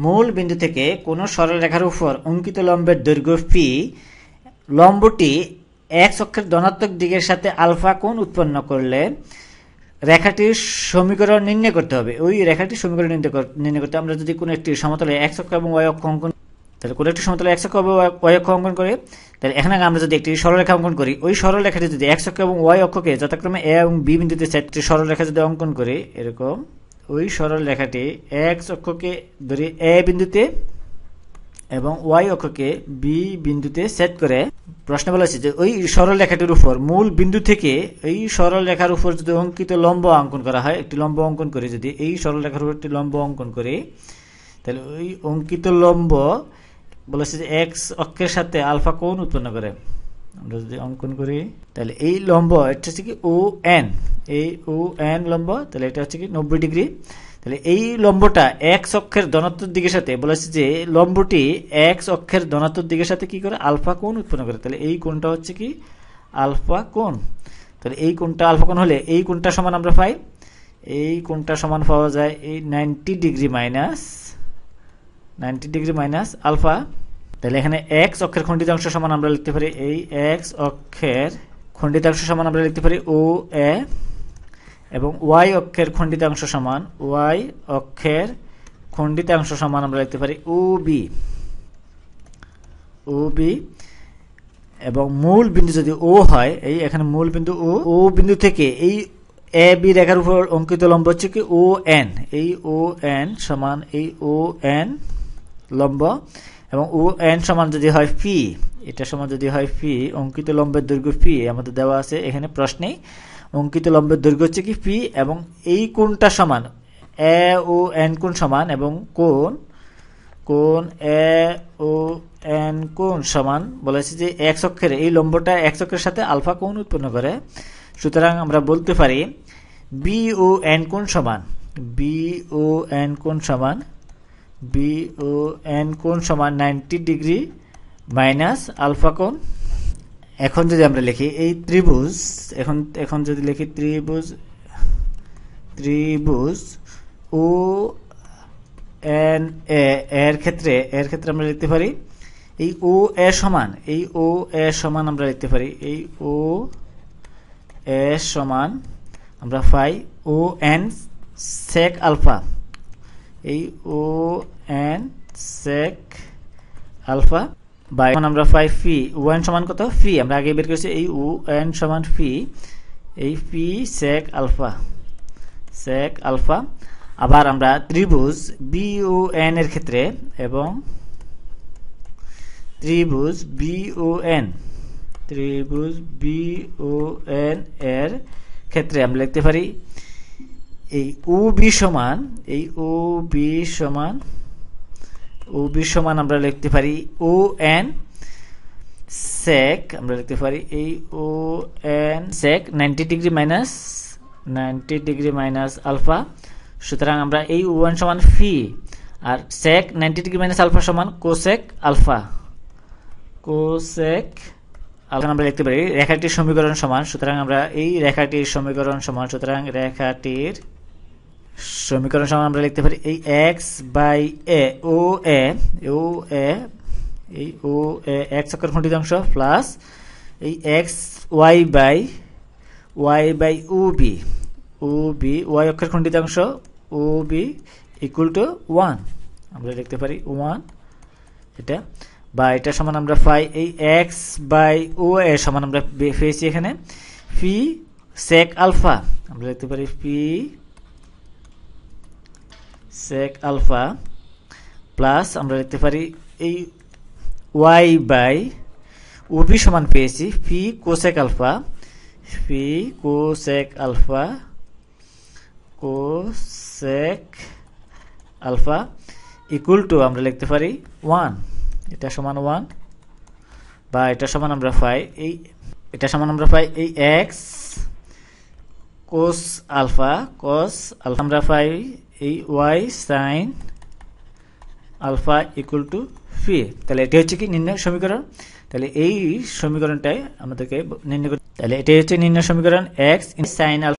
মূল বিন্দু থেকে কোনো সরল রেখার উপর অঙ্কিত লম্বের দৈর্ঘ্য পি লম্বটি এক অক্ষের ধনাত্মক দিকের সাথে আলফা কোণ উৎপন্ন করলে রেখাটির সমীকরণ নির্ণয় করতে হবে। ওই রেখাটির সমীকরণ নির্ণয় কর- নির্ণয় করতে আমরা যদি কোনো একটি সমতলে এক অক্ষ এবং ওয়াই অক্ষ অঙ্কন তাহলে কোনো একটি সমতলে এক অক্ষ এবং ওয়াই অক্ষ অঙ্কন করে, তাহলে এখানে আমরা যদি একটি সরলরেখা অঙ্কন করি, ওই সরলরেখাটি যদি এক অক্ষ এবং ওয়াই অক্ষকে যথাক্রমে এ এবং বি বিন্দুতে চারটি সরলরেখা যদি অঙ্কন করি, এরকম ওই সরল রেখাটি এক্স অক্ষকে ধরি এ বিন্দুতে এবং ওয়াই অক্ষকে বি বিন্দুতে সেট করে। প্রশ্ন বলা যে ওই সরল রেখাটির উপর মূল বিন্দু থেকে এই সরল রেখার উপর যদি অঙ্কিত লম্ব অঙ্কন করা হয়, একটি লম্ব অঙ্কন করে যদি এই সরল রেখার উপর একটি লম্ব অঙ্কন করি, তাহলে ওই অঙ্কিত লম্ব বলেছে যে এক্স অক্ষের সাথে আলফা কোণ উৎপন্ন করে। আমরা যদি অঙ্কন করি, তাহলে এই লম্ব, এটা হচ্ছে কি ও এন এই ও এন লম্ব, তাহলে এটা হচ্ছে কি নব্বই ডিগ্রি। তাহলে এই লম্বটা এক্স অক্ষের ধনাত্মক দিকের সাথে বলেছে যে লম্বটি এক্স অক্ষের ধনাত্মক দিকের সাথে কি করে? আলফা কোণ উৎপন্ন করে। তাহলে এই কোণটা হচ্ছে কি? আলফা কোণ। তাহলে এই কোণটা আলফা কোণ হলে এই কোণটা সমান আমরা পাই। এই কোণটা সমান পাওয়া যায় এই ninety degree minus, ninety degree minus alpha. তাহলে এখানে এক্স অক্ষের খণ্ডিতাংশ সমান আমরা লিখতে পারি। এই এক্স অক্ষের খণ্ডিতাংশ সমান আমরা লিখতে পারি ও, এ। এবং ওয়াই অক্ষের খণ্ডিতাংশ সমান ওয়াই অক্ষের খণ্ডিতাংশ সমান আমরা লিখতে পারি ও বি ও বি এবং মূল বিন্দু যদি ও হয়, এই এখানে মূল বিন্দু ও ও বিন্দু থেকে এই এ বি রেখার উপর অঙ্কিত লম্ব হচ্ছে কি ও এন এই ও এন সমান এই ও এন লম্ব এবং ও এন সমান যদি হয় পি এটা সমান যদি হয় পি অঙ্কিত লম্বের দৈর্ঘ্য ফি আমাদের দেওয়া আছে, এখানে প্রশ্নেই অঙ্কিত লম্বের দৈর্ঘ্য হচ্ছে কি? পি এবং এই কোণটা সমান, এ ও এন কোণ সমান এবং কোণ কোণ, এ ও এন কোণ সমান। বলেছে যে এক্স অক্ষের, এই লম্বটা এক্স অক্ষের সাথে আলফা কোণ উৎপন্ন করে। সুতরাং আমরা বলতে পারি বি ও এন কোণ সমান বি ও এন কোণ সমান বি ও এন কোণ সমান নাইনটি ডিগ্রি মাইনাস আলফা কোণ। এখন যদি আমরা লিখি এই ত্রিভুজ, এখন এখন যদি লিখি ত্রিভুজ ত্রিভুজ, ও, এন, এ, এর ক্ষেত্রে এর ক্ষেত্রে আমরা লিখতে পারি, এই ও, এ সমান, এই ও, এ সমান আমরা লিখতে পারি, এই ও, এ সমান আমরা পাই ও, এন সেক আলফা এই ও, এন সেক আলফা বা এখন আমরা পাই ফি ও এন সমান কত? ফি আমরা আগে বের করেছি এই ও এন সমান ফি এই ফি সেক আলফা সেক আলফা আবার আমরা ত্রিভুজ বি ও এন এর ক্ষেত্রে এবং ত্রিভুজ বি ও এন ত্রিভুজ বি ও এন এর ক্ষেত্রে আমরা লিখতে পারি এই ও বি সমান, এই ও বি সমান ও বি সমান আমরা লিখতে পারি ও এন সেক আমরা লিখতে পারি এই O N sec ninety degree minus ninety degree minus alpha সুতরাং আমরা এই ও এন সমান ফি আর sec ninety degree minus alpha সমান কোসেক আলফা কোসেক আলফা আমরা লিখতে পারি রেখাটির সমীকরণ সমান, সুতরাং আমরা এই রেখাটির সমীকরণ সমান, সুতরাং রেখাটির সমীকরণ সমান আমরা লিখতে পারি এই এক্স বাই এ ও এ ও এ এই ও এ এক্স অক্ষর খণ্ডিতাংশ প্লাস এই X Y by Y by O B O B Y অক্ষর খণ্ডিতাংশ O B equal to one আমরা লিখতে পারি ওয়ান এটা। বা এটা সমান আমরা পাই এই এক্স বাই ও এর সমান আমরা পেয়েছি এখানে। ফি সেক আলফা আমরা লিখতে পারি ফি সেক আলফা প্লাস আমরা লিখতে পারি এই ওয়াই বাই ওবি সমান পেয়েছি phi cosec alpha phi cosec alpha cosec alpha equal to আমরা লিখতে পারি ওয়ান এটা সমান ওয়ান বা এটা সমান আমরা পাই এই, এটা সমান আমরা পাই এই x cos alpha cos alpha আমরা পাই এই Y sine alpha equal to phi তাহলে এটি হচ্ছে কি নির্ণয় সমীকরণ? তাহলে এই সমীকরণটাই আমাদেরকে নির্ণয় তাহলে এটি হচ্ছে নির্ণয় সমীকরণ এক্স সাইন আলফা